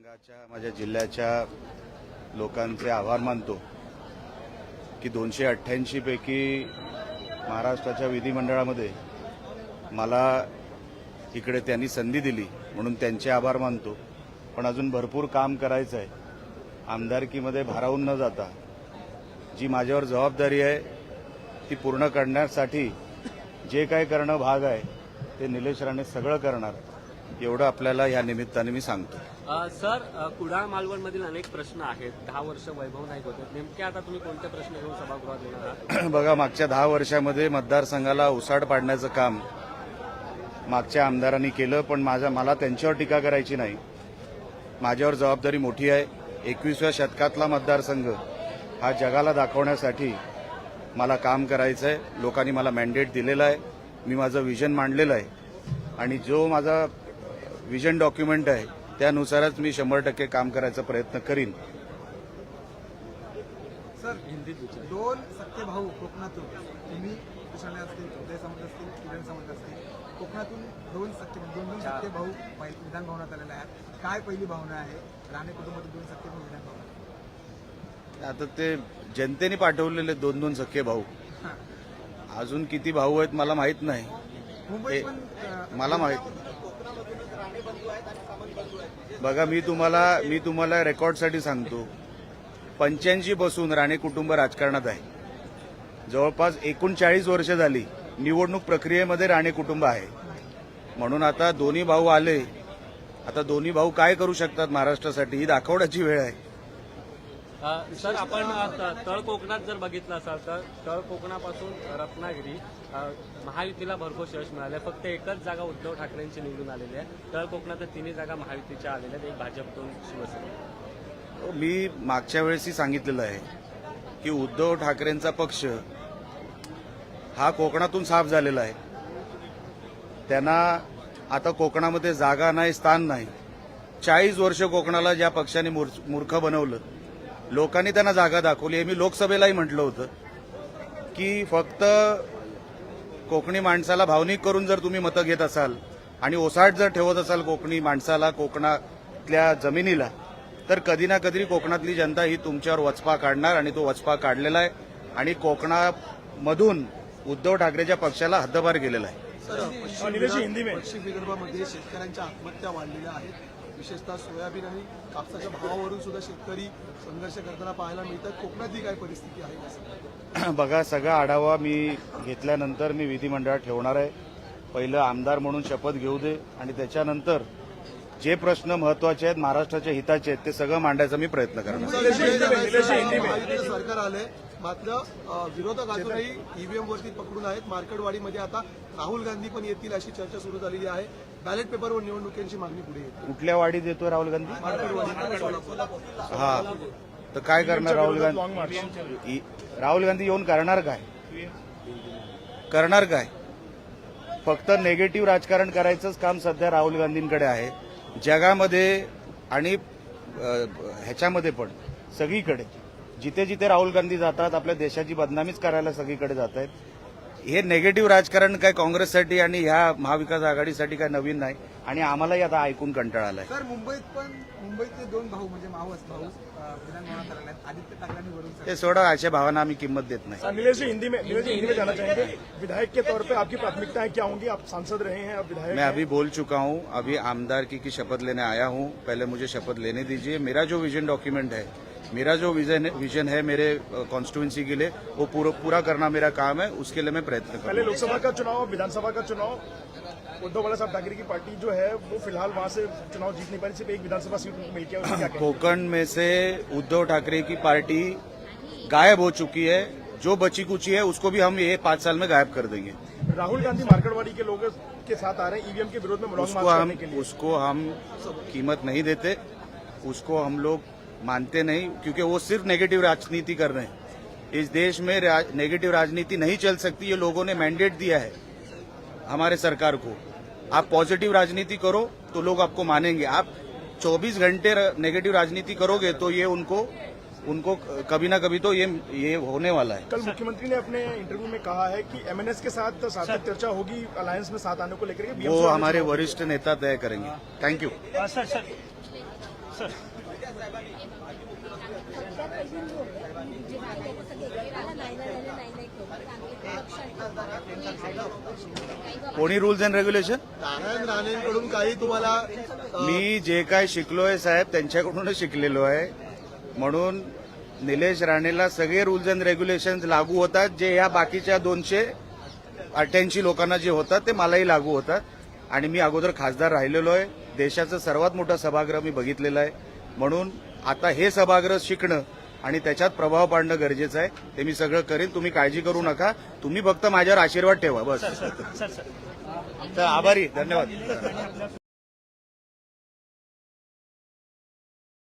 संघाच्या माझ्या जिल्ह्याच्या लोकांचे आभार मानतो की दोनशे अठ्ठ्याऐंशी पैकी महाराष्ट्राच्या विधिमंडळामध्ये मला इकडे त्यांनी संधी दिली म्हणून त्यांचे आभार मानतो. पण अजून भरपूर काम करायचं आहे. आमदारकीमध्ये भारावून न जाता जी माझ्यावर जबाबदारी आहे ती पूर्ण करण्यासाठी जे काय करणं भाग आहे ते निलेश राणे सगळं करणार. एवढं आपल्याला या निमित्ताने मी सांगतो. सर कुडाळ मालवणमधील अनेक प्रश्न आहेत. दहा वर्ष वैभव नाईक होते. नेमके आता तुम्ही कोणते प्रश्न घेऊन सभागृहात येणार आहात? बघा मागच्या दहा वर्षामध्ये मतदारसंघाला उसाड पाडण्याचं काम मागच्या आमदारांनी केलं पण माझ्या मला त्यांच्यावर टीका करायची नाही. माझ्यावर जबाबदारी मोठी आहे. एकविसव्या शतकातला मतदारसंघ हा जगाला दाखवण्यासाठी मला काम करायचं आहे लोकांनी मला मॅन्डेट दिलेलं आहे. मी माझं विजन मांडलेलं आहे. आणि जो माझा विजन डॉक्युमेंट आहे त्यानुसारच मी शंभर टक्के काम करायचा प्रयत्न करीन. सर दोन सख्खे भाऊ कोकणातून तुम्ही कृष्णाने असतील उदय सामंत असतील किरण सामंत असतील कोकणातून दोन सख्खे दोन दोन सख्खे भाऊ विधान भवनात आलेले आहेत. काय पहिली भावना आहे? राणे कुटुंबातील दोन सख्खे भाऊ विधान भवनात. आता ते जनतेने पाठवलेले दोन दोन सख्खे भाऊ. अजून किती भाऊ आहेत मला माहीत नाही. मला माहीत बघा मी तुम्हाला मी तुम्हाला रेकॉर्डसाठी सांगतो. पंच्याऐंशी पासून राणे कुटुंब राजकारणात आहे. जवळपास एकोणचाळीस वर्ष झाली निवडणूक प्रक्रियेमध्ये राणे कुटुंब आहे. म्हणून आता दोन्ही भाऊ आले. आता दोन्ही भाऊ काय करू शकतात महाराष्ट्रासाठी ही दाखवण्याची वेळ आहे. सर आपण तळ कोकणात जर बघितलं असाल तर तळ कोकणापासून रत्नागिरी महायुतीला भरपूर यश मिळालं फक्त एकच जागा उद्धव ठाकरेंची निवडून आलेली आहे. तळ कोकणात तिन्ही जागा महायुतीच्या आलेल्या आहेत. एक भाजप दोन शिवसेना. मी मागच्या वेळेसही सांगितलेलं आहे की उद्धव ठाकरेंचा पक्ष हा कोकणातून साफ झालेला आहे. त्यांना आता कोकणामध्ये जागा नाही स्थान नाही. चाळीस वर्ष कोकणाला ज्या पक्षाने मूर्ख मूर्ख बनवलं लोकांनी त्यांना जागा दाखवली. आहे मी लोकसभेलाही म्हटलं होतं की फक्त कोकणी माणसाला भावनिक करून जर तुम्ही मतं घेत असाल आणि ओसाट जर ठेवत असाल कोकणी माणसाला कोकणातल्या जमिनीला तर कधी ना कधी कोकणातली जनता ही तुमच्यावर वचपा काढणार आणि तो वचपा काढलेला आहे आणि कोकणामधून उद्धव ठाकरेच्या पक्षाला हद्दपार केलेला आहे. पश्चिम विदर्भामध्ये शेतकऱ्यांच्या आत्महत्या वाढलेल्या आहेत. विशेषतः सोयाबीन आणि कापसाच्या भावावरून सुद्धा शेतकरी संघर्ष करताना पाहायला मिळतात. कोकणातली काय परिस्थिती आहे? बघा सगळा आढावा मी घेतल्यानंतर मी विधिमंडळात ठेवणार आहे. पहिलं आमदार म्हणून शपथ घेऊ दे आणि त्याच्यानंतर जे प्रश्न महत्त्वाचे आहेत महाराष्ट्राच्या हिताचे आहेत ते सगळं मांडायचा मी प्रयत्न करणार सरकार आलंय. मात्र विरोधक अजूनही ईव्हीएम वरती पकडून आहेत. मार्केटवाडीमध्ये आता राहुल गांधी पण येतील अशी चर्चा सुरू झालेली आहे. बॅलेट पेपरवर निवडणुकीची मागणी पुढे येते. कुठल्या वाढीत येतोय राहुल गांधी? हा. तर काय करणार राहुल गांधी? इ- राहुल गांधी येऊन करणार काय? करणार काय? फक्त नेगेटिव्ह राजकारण करायचंच काम सध्या राहुल गांधींकडे आहे. जगामध्ये आणि अ, ह्याच्यामध्ये पण सगळीकडे. जिथे जिथे राहुल गांधी जातात आपल्या देशाची बदनामीच करायला सगळीकडे जात आहेत हे नेगेटिव्ह राजकारण काय काँग्रेससाठी आणि ह्या महाविकास आघाडीसाठी काय नवीन नाही. आणि आम्हालाही आता ऐकून कंटाळा आलाय सर मुंबईत पण मुंबईतले दोन भाऊ म्हणजे मावस भाऊ आलेले आहेत. आदित्य ते सोडा अशा भावांना आम्ही किंमत देत नाही. नीलेश जी हिंदी में नीलेश जी हिंदी में जाना चाहेंगे? विधायक के तौर पे आपकी प्राथमिकताएं क्या होंगी? आप सांसद रहे हैं विधायक मैं अभी बोल चुका हूं अभी आमदार की, की शपथ लेने आया हूं। पहले मुझे शपथ लेने दीजिए। मेरा जो विजन डॉक्यूमेंट है मेरा जो विजन विजन है मेरे कॉन्स्टिट्यूंसी के लिए वो पूरा पूरा करना मेरा काम है उसके लिए मैं प्रयत्न पहले लोकसभा का चुनाव विधानसभा का चुनाव उद्धव बाला साहब ठाकरे की पार्टी जो है वो फ़िलहाल वहाँ से चुनाव जीत नहीं पाई सिर्फ़ एक विधानसभा सीट क्या कहेंगे कोकण में से उद्धव ठाकरे की पार्टी गायब हो चुकी है जो बची कुची है उसको भी हम ये पाँच साल में गायब कर देंगे। राहुल गांधी मार्केटवाड़ी के लोगों के साथ आ रहे हैं ईवीएम के विरोध में उसको हम के लिए। उसको हम कीमत नहीं देते उसको हम लोग मानते नहीं क्योंकि वो सिर्फ़ नेगेटिव राजनीति कर रहे हैं। इस देश में राज, नेगेटिव राजनीति नहीं चल सकती ये लोगों ने मैंडेट दिया है हमारे सरकार को। आप पॉजिटिव राजनीति करो तो लोग आपको मानेंगे। आप 24 घंटे नेगेटिव राजनीति करोगे तो ये उनको उनको कभी ना कभी तो ये ये होने वाला है। कल मुख्यमंत्री ने अपने इंटरव्यू में कहा है कि एमएनएस के साथ सार्थक चर्चा होगी अलायंस में साथ आने को लेकर वो हमारे वरिष्ठ नेता तय करेंगे। थैंक यू सगळ्यात पहिली मी कोणी रुल्स अँड रेग्युलेशन नारायण राणेंकडून काही तुम्हाला मी जे काय शिकलोय साहेब त्यांच्याकडूनच शिकलेलो आहे. म्हणून निलेश राणेला सगळे रुल्स अँड रेग्युलेशन लागू होतात. जे या बाकीच्या दोनशे अठ्ठ्याऐंशी लोकांना जे होतात ते मलाही लागू होतात. आणि मी अगोदर खासदार राहिलेलो आहे. देशाचं सर्वात मोठं सभागृह मी बघितलेलं आहे. म्हणून आता हे सभागृह शिकणं आणि त्याच्यात प्रभाव पाडणं गरजेचं आहे. ते मी सगळं करेन. तुम्ही काळजी करू नका. तुम्ही फक्त माझ्यावर आशीर्वाद ठेवा. बस. तर आभारी. धन्यवाद.